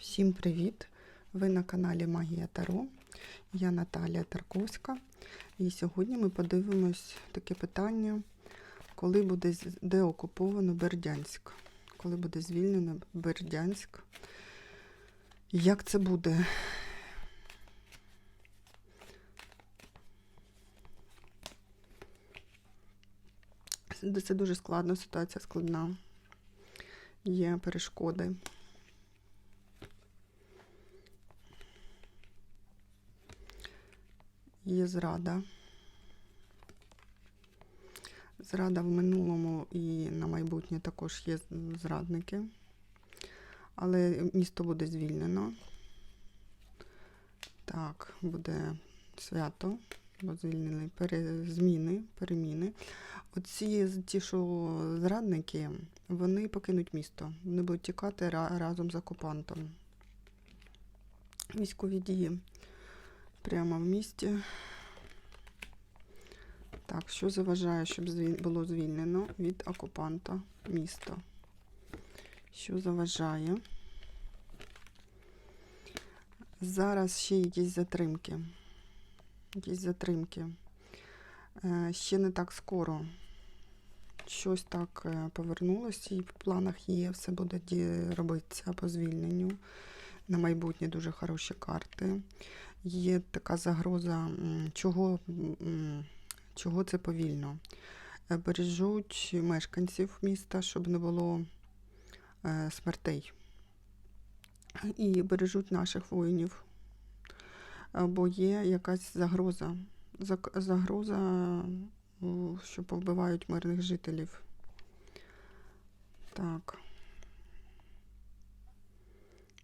Всім привіт! Ви на каналі Магія Таро. Я Наталія Тарковська. І сьогодні ми подивимось таке питання, коли буде деокуповано Бердянськ. Коли буде звільнено Бердянськ. Як це буде? Це дуже складно, ситуація складна. Є перешкоди. Є зрада. Зрада в минулому і на майбутнє також є зрадники. Але місто буде звільнено. Так, буде свято, бо пере, зміни, переміни. Оці ті, що зрадники, вони покинуть місто. Вони будуть тікати ра- разом з окупантом. Військові дії прямо в місті. Так, що заважає, щоб було звільнено від окупанта місто? Що заважає? Зараз ще якісь затримки. Якісь затримки. Е, ще не так скоро. Щось так е, повернулося, і в планах є, все буде робитися по звільненню. На майбутнє дуже хороші карти. Є така загроза, чого, чого це повільно. Е, Бережуть мешканців міста, щоб не було е, смертей. І бережуть наших воїнів. Е, Бо є якась загроза. Загроза, що повбивають мирних жителів. Так.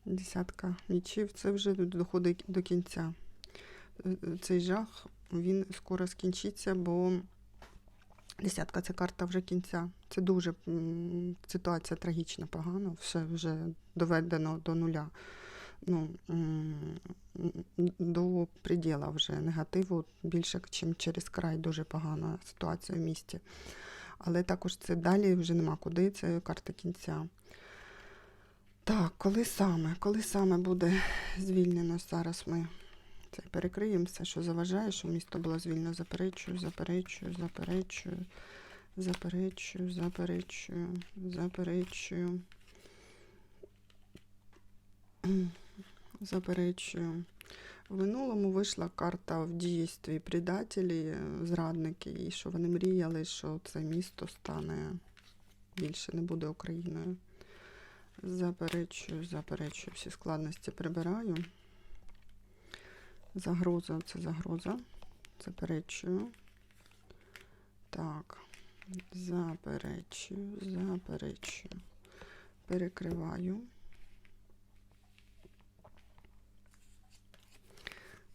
Десятка мічів. Це вже доходить до кінця. Е, Цей жах він скоро скінчиться, бо десятка це карта вже кінця. Це дуже ситуація трагічна, погано, все вже доведено до нуля. Ну, до приділа вже негативу більше, ніж через край. Дуже погана ситуація в місті. Але також це далі вже нема куди, це карта кінця. Так, коли саме? Коли саме буде звільнено? Зараз ми це перекриємо що заважає, що місто було звільнено. Заперечую, заперечую, заперечую, заперечую, заперечую, заперечую. Заперечую. В минулому вийшла карта в дійстві предателі, зрадники, і що вони мріяли, що це місто стане більше не буде Україною. Заперечую, заперечую, всі складності прибираю. Загроза це загроза. Заперечую. Так. Заперечую, заперечую. Перекриваю.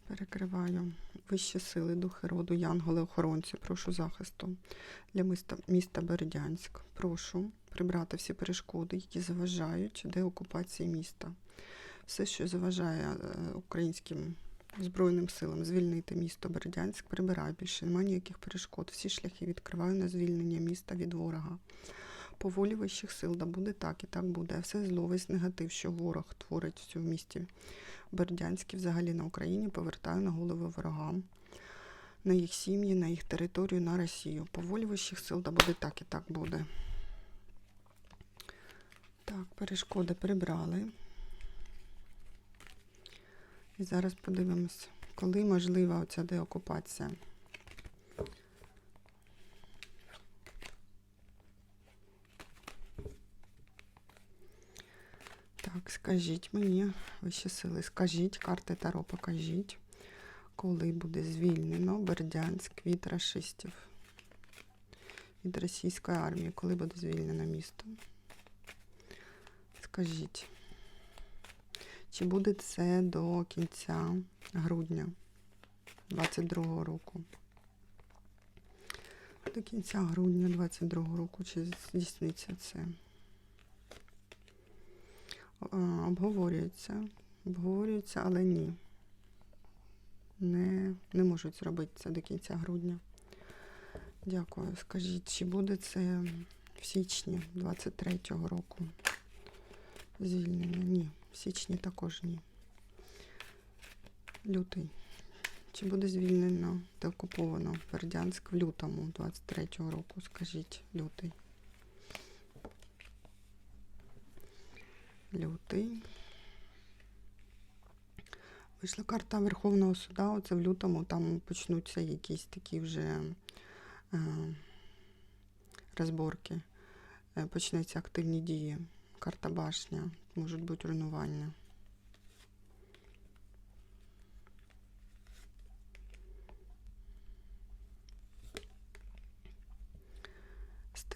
Перекриваю. Вищі сили, духи роду, янголи-охоронці, прошу захисту для міста, міста Бердянськ. Прошу прибрати всі перешкоди, які заважають деокупації міста. Все, що заважає е, українським Збройним силам звільнити місто Бердянськ, прибираю більше, немає ніяких перешкод. Всі шляхи відкриваю на звільнення міста від ворога. По волі вищих сил, да буде так і так буде. Все зло, негатив, що ворог творить в місті Бердянській, взагалі на Україні, повертаю на голови ворогам, на їх сім'ї, на їх територію, на Росію. По волі вищих сил, да буде так і так буде. Так, перешкоди прибрали. І зараз подивимось, коли можлива оця деокупація. Так, скажіть мені, вищі сили, скажіть, карти Таро покажіть, коли буде звільнено Бердянськ від рашистів, від російської армії, коли буде звільнено місто? Скажіть. Чи буде це до кінця грудня 22-го року? До кінця грудня 22-го року чи здійсниться це? Е, Обговорюється. Обговорюється, але ні. Не, не можуть зробити це до кінця грудня. Дякую. Скажіть, чи буде це в січні 23-го року? Звільнення? Ні. В січні також ні. Лютий. Чи буде звільнено та окуповано Бердянськ в лютому 23-го року? Скажіть, лютий. Лютий. Вийшла карта Верховного суда. Оце в лютому там почнуться якісь такі вже е, розборки. Почнеться почнуться активні дії. Карта башня. Можуть бути руйнування.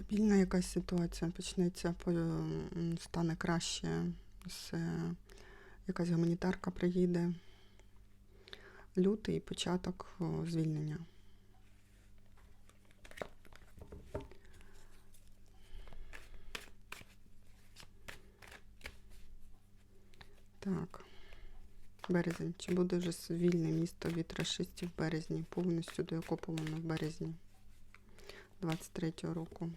Стабільна якась ситуація почнеться, стане краще. Якась гуманітарка приїде. Лютий початок звільнення. Так. Березень. Чи буде вже вільне місто від расистів в березні? Повністю деокуповано в березні 23-го року.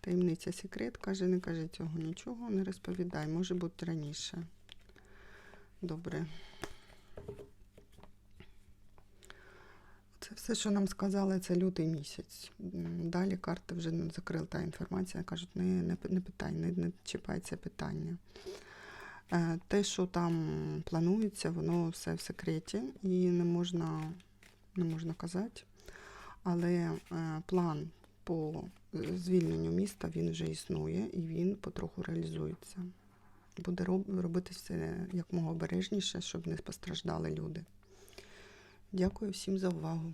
Таємниця секрет каже, не каже цього нічого, не розповідай, може бути раніше. Добре. Це все, що нам сказали, це лютий місяць. Далі карти вже закрила та інформація, кажуть, не, не, не питай, не, не чіпай питання. Е, Те, що там планується, воно все в секреті і не можна, не можна казати. Але е, план по звільненню міста він вже існує і він потроху реалізується. Буде робити все якмога обережніше, щоб не постраждали люди. Дякую всім за увагу.